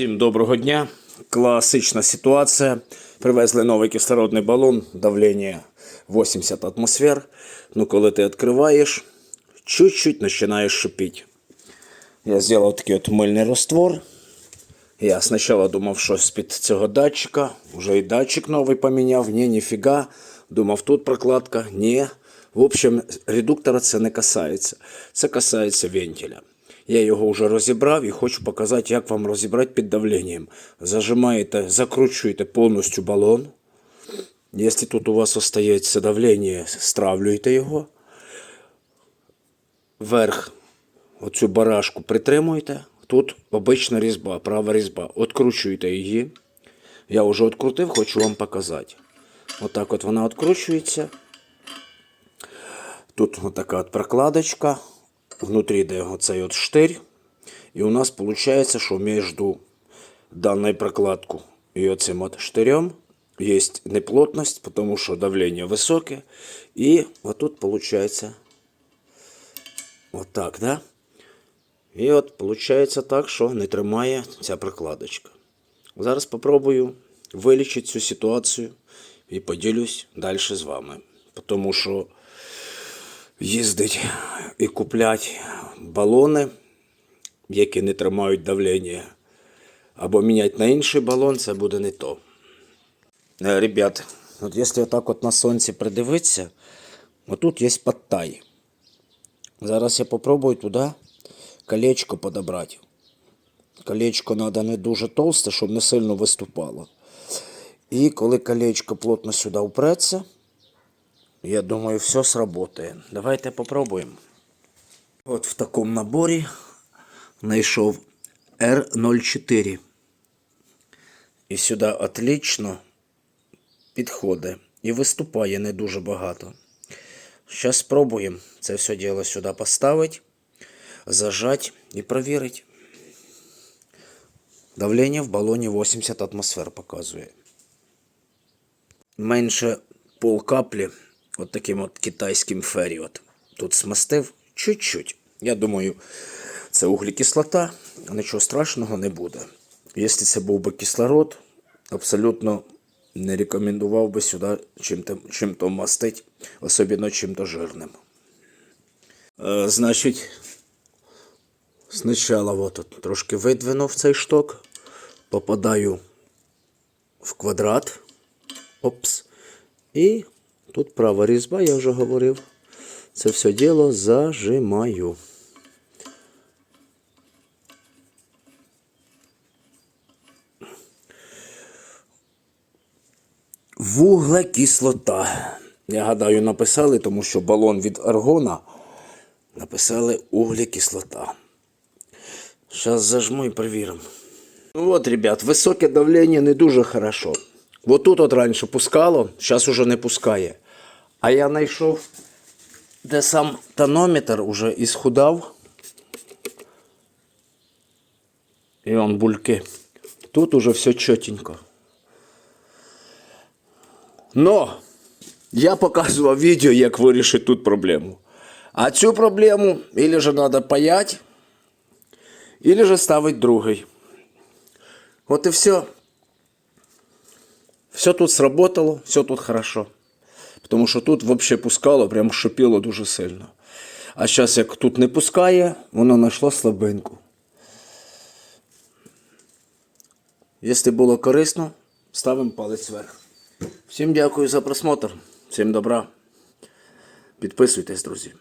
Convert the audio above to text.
Всім доброго дня. Класична ситуація. Привезли новий кислородний балон, давлення 80 атмосфер. Ну, коли ти відкриваєш, чуть-чуть починаєш шипіти. Я зробив такий от мильний раствор. Я спочатку думав, що з-під цього датчика, вже і датчик новий поміняв. Ні, ніфіга. Думав, тут прокладка. Ні. В общем, редуктора це не касається. Це касається вентиля. Я його вже розібрав і хочу показати, як вам розібрати під давленням. Зажимаєте, закручуєте повністю балон. Якщо тут у вас остається давлення, стравлюєте його. Вверх оцю барашку притримуєте. Тут обична різьба, права різьба. Откручуєте її. Я вже відкрутив, хочу вам показати. Отак от вона відкручується. Тут отака от прокладочка. Внутрі йде оцей от штирь. І у нас виходить, що між даною прокладкою і оцим от штирем є неплотність, тому що давлення високе. І отут виходить отак, да? І от виходить так, що не тримає ця прокладочка. Зараз спробую вилічити цю ситуацію і поділюсь далі з вами. Тому що їздить і куплять балони, які не тримають давлення, або міняти на інший балон, це буде не то. Е, Ребят, от якщо так от на сонці придивитися, отут є подтай. Зараз я попробую туди колечко подобрати. Колечко треба не дуже толсте, щоб не сильно виступало. І коли колечко плотно сюди впреться, я думаю, все сработає. Давайте попробуємо. От в такому наборі знайшов R04. І сюди отлично підходить. І виступає не дуже багато. Зараз спробуємо це все діло сюди поставити, зажати і провірити. Давлення в балоні 80 атмосфер показує. Менше пол каплі от таким от китайським феріот. Тут смастив чуть-чуть. Я думаю, це углекислота, нічого страшного не буде. Якщо це був би кислород, абсолютно не рекомендував би сюди чим-то, чим-то мастити, особливо чим-то жирним. Е, значить, спочатку от тут трошки видвинув цей шток, попадаю в квадрат. Опс. І тут права різьба, я вже говорив. Це все діло зажимаю. Вуглекислота. Я гадаю, написали, тому що балон від аргона написали углекислота. Зараз зажму і перевіримо. Ну от, ребят, високе давлення не дуже хорошо. Вот тут от раніше пускало, зараз уже не пускає. А я знайшов, де сам тонометр уже ісхудав. І он бульки. Тут уже все чотенько. Но я показував відео, як вирішити тут проблему. А цю проблему или же треба паять, или же ставити другий. От і все. Все тут сработало, все тут хорошо. Тому що тут взагалі пускало, прям шипіло дуже сильно. А зараз, як тут не пускає, воно знайшло слабинку. Якщо було корисно, ставимо палець вверх. Всім дякую за просмотр. Всім добра. Підписуйтесь, друзі.